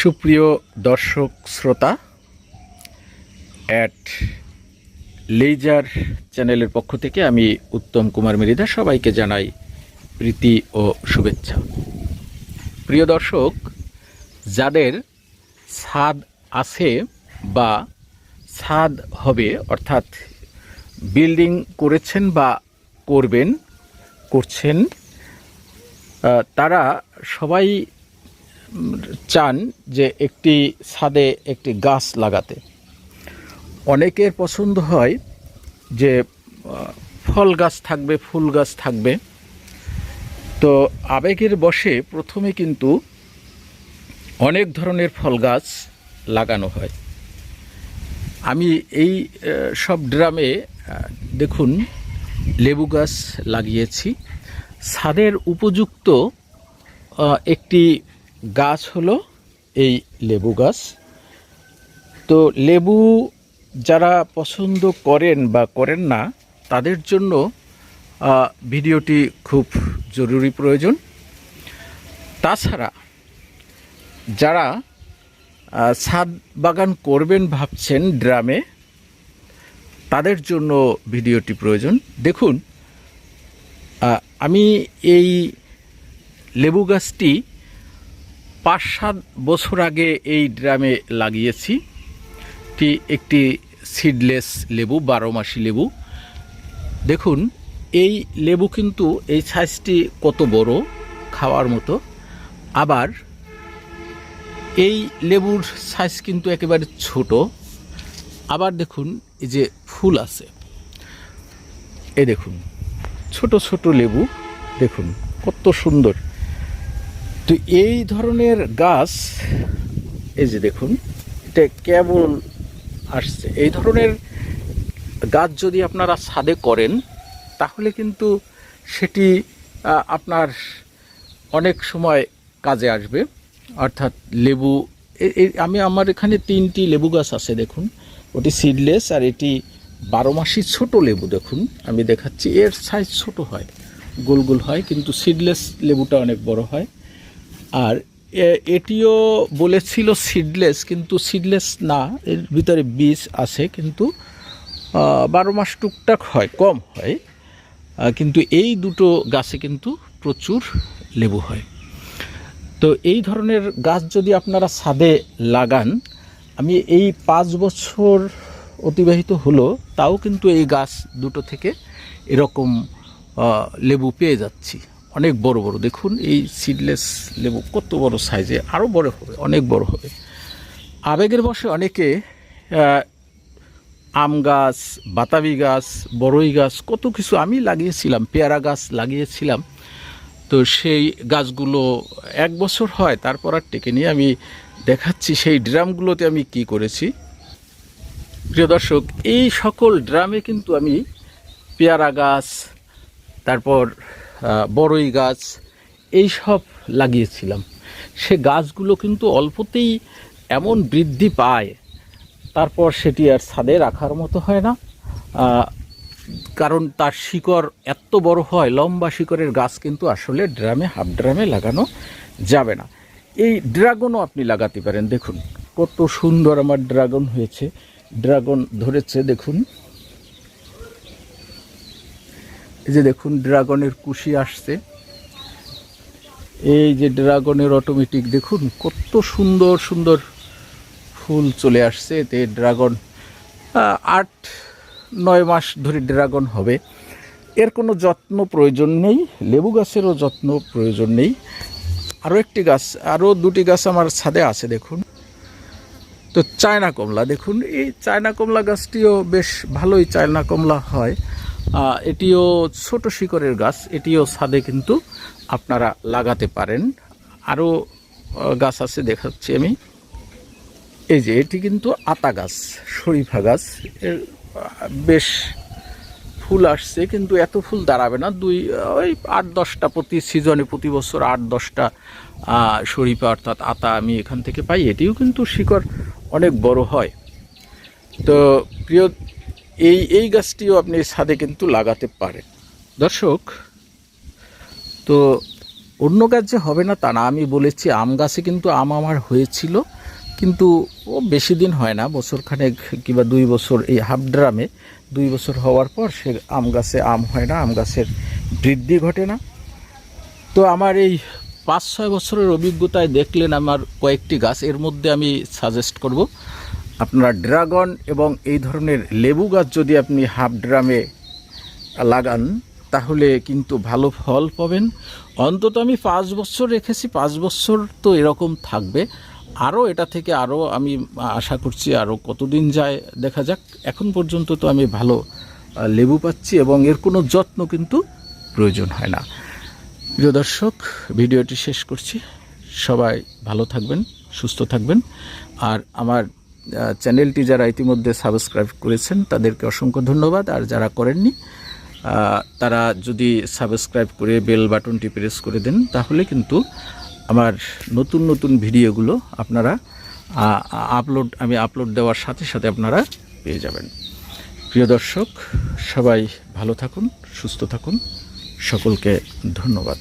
সুপ্রিয় দর্শক শ্রোতা অ্যাট লেজার চ্যানেলের পক্ষ থেকে আমি উত্তম কুমার মৃধা সবাইকে জানাই প্রীতি ও শুভেচ্ছা। প্রিয় দর্শক, যাদের ছাদ আছে বা ছাদ হবে, অর্থাৎ বিল্ডিং করেছেন বা করবেন, করছেন তারা সবাই চান যে একটি ছাদে একটি গাছ লাগাতে। অনেকের পছন্দ হয় যে ফল গাছ থাকবে, ফুল গাছ থাকবে। তো আবেগের বশে প্রথমে কিন্তু অনেক ধরনের ফল গাছ লাগানো হয়। আমি এই সব ড্রামে দেখুন, লেবু গাছ লাগিয়েছি। ছাদের উপযুক্ত একটি গাছ হলো এই লেবু গাছ। তো লেবু যারা পছন্দ করেন বা করেন না, তাদের জন্য ভিডিওটি খুব জরুরি প্রয়োজন। তাছাড়া, যারা ছাদ বাগান করবেন ভাবছেন ড্রামে, তাদের জন্য ভিডিওটি প্রয়োজন। দেখুন আমি এই লেবু গাছটি পাঁচ সাত বছর আগে এই ড্রামে লাগিয়েছি। এটি একটি সিডলেস লেবু, বারো মাসি লেবু। দেখুন, এই লেবু কিন্তু এই সাইজটি কত বড় খাওয়ার মতো। আবার এই লেবুর সাইজ কিন্তু একেবারে ছোট। আবার দেখুন, এই যে ফুল আছে। এই দেখুন, ছোট ছোট লেবু। দেখুন, কত সুন্দর। তো এই ধরনের গাছ, এই যে দেখুন, এটা কেবল আসছে। এই ধরনের গাছ যদি আপনারা ছাদে করেন, তাহলে কিন্তু সেটি আপনার অনেক সময় কাজে আসবে। অর্থাৎ লেবু আমি আমার এখানে তিনটি লেবু গাছ আছে, দেখুন। ওটি সিডলেস আর এটি বারো মাসি ছোট লেবু, দেখুন। আমি দেখাচ্ছি, এর সাইজ ছোট হয়, গোল গোল হয়, কিন্তু সিডলেস লেবুটা অনেক বড় হয়। আর এটিও বলেছিল সিডলেস কিন্তু সিডলেস না, এর ভিতরে বীজ আছে, কিন্তু বারো মাস টুকটাক হয়, কম হয় কিন্তু এই দুটো গাছে কিন্তু প্রচুর লেবু হয়। তো এই ধরনের গাছ যদি আপনারা ছাদে লাগান, আমি এই পাঁচ বছর অতিবাহিত হলো, তাও কিন্তু এই গাছ দুটো থেকে এরকম লেবু পেয়ে যাচ্ছি। অনেক বড় বড়। দেখুন, এই সিডলেস লেবু কত বড় সাইজে আরও বড় হবে, অনেক বড় হবে। আবেগের বসে অনেকে আম গাছ, বাতাবি গাছ বড়ই গাছ, কত কিছু আমি লাগিয়েছিলাম, পেয়ারা গাছ লাগিয়েছিলাম। তো সেই গাছগুলো এক বছর হয়, তারপর আর টেকে নিয়ে আমি দেখাচ্ছি সেই ড্রামগুলোতে আমি কি করেছি। প্রিয় দর্শক, এই সকল ড্রামে কিন্তু আমি পেয়ারা গাছ, তারপর বড়ই গাছ, এই সব লাগিয়েছিলাম। সে গাছগুলো কিন্তু অল্পতেই এমন বৃদ্ধি পায়, তারপর সেটি আর ছাদে রাখার মতো হয় না। কারণ তার শিকড় এত বড় হয়, লম্বা শিকড়ের গাছ কিন্তু আসলে ড্রামে, হাফ ড্রামে লাগানো যাবে না। এই ড্রাগনও আপনি লাগাতে পারেন, দেখুন। কত সুন্দর আমার ড্রাগন হয়েছে, ড্রাগন ধরেছে, দেখুন। এই যে দেখুন, ড্রাগনের কুশি আসছে। এই যে ড্রাগনের অটোমেটিক দেখুন কত সুন্দর সুন্দর ফুল চলে আসছে। এতে ড্রাগন আট, নয় মাস ধরে ড্রাগন হবে। এর কোনো যত্ন প্রয়োজন নেই, লেবু গাছেরও যত্ন প্রয়োজন নেই। আরও একটি গাছ, আরও দুটি গাছ আমার ছাদে আছে, দেখুন। তো চায়না কমলা, দেখুন, এই চায়না কমলা গাছটিও বেশ ভালোই চায়না কমলা হয়। এটিও ছোট শিকড়ের গাছ, এটিও ছাদে কিন্তু আপনারা লাগাতে পারেন। আরও গাছ আছে, দেখাচ্ছি আমি। এই যে, এটি কিন্তু আতা গাছ, শরীফা গাছ। এর বেশ ফুল আসছে, কিন্তু এত ফুল দাঁড়াবে না। দুই ওই আট দশটা প্রতি সিজনে, প্রতি বছর আট দশটা শরীফা অর্থাৎ আতা আমি এখান থেকে পাই। এটিও কিন্তু শিকড় অনেক বড় হয়। তো, প্রিয় এই এই গাছটিও আপনি ছাদে কিন্তু লাগাতে পারেন। দর্শক, তো অন্য গাছ যে হবে না তা না, আমি বলেছি আম গাছে কিন্তু আম আমার হয়েছিল, কিন্তু ও বেশি দিন হয় না, বছরখানেক কিংবা দুই বছর, এই হাফ ড্রামে দুই বছর হওয়ার পর সে আম গাছে আম হয় না, আম গাছের বৃদ্ধি ঘটে না। তো আমার এই পাঁচ ছয় বছরের অভিজ্ঞতায় দেখলেন আমার কয়েকটি গাছ, এর মধ্যে আমি সাজেস্ট করব। আপনারা ড্রাগন এবং এই ধরনের লেবু গাছ যদি আপনি হাফ ড্রামে লাগান, তাহলে কিন্তু ভালো ফল পাবেন। অন্তত আমি পাঁচ বছর রেখেছি, পাঁচ বছর তো এরকম থাকবে। আরও এটা থেকে আরও আমি আশা করছি আরও কতদিন যায়, দেখা যাক। এখন পর্যন্ত তো আমি ভালো লেবু পাচ্ছি এবং এর কোনো যত্ন কিন্তু প্রয়োজন হয় না। প্রিয় দর্শক, ভিডিওটি শেষ করছি। সবাই ভালো থাকবেন, সুস্থ থাকবেন। আর আমার চ্যানেলটি যারা ইতিমধ্যে সাবস্ক্রাইব করেছেন, তাদেরকে অসংখ্য ধন্যবাদ। আর যারা করেননি তারা যদি সাবস্ক্রাইব করে বেল বাটনটি প্রেস করে দেন, তাহলে কিন্তু আমার নতুন নতুন ভিডিওগুলো আপনারা আপলোড, আমি আপলোড দেওয়ার সাথে সাথে আপনারা পেয়ে যাবেন। প্রিয় দর্শক, সবাই ভালো থাকুন, সুস্থ থাকুন। সকলকে ধন্যবাদ।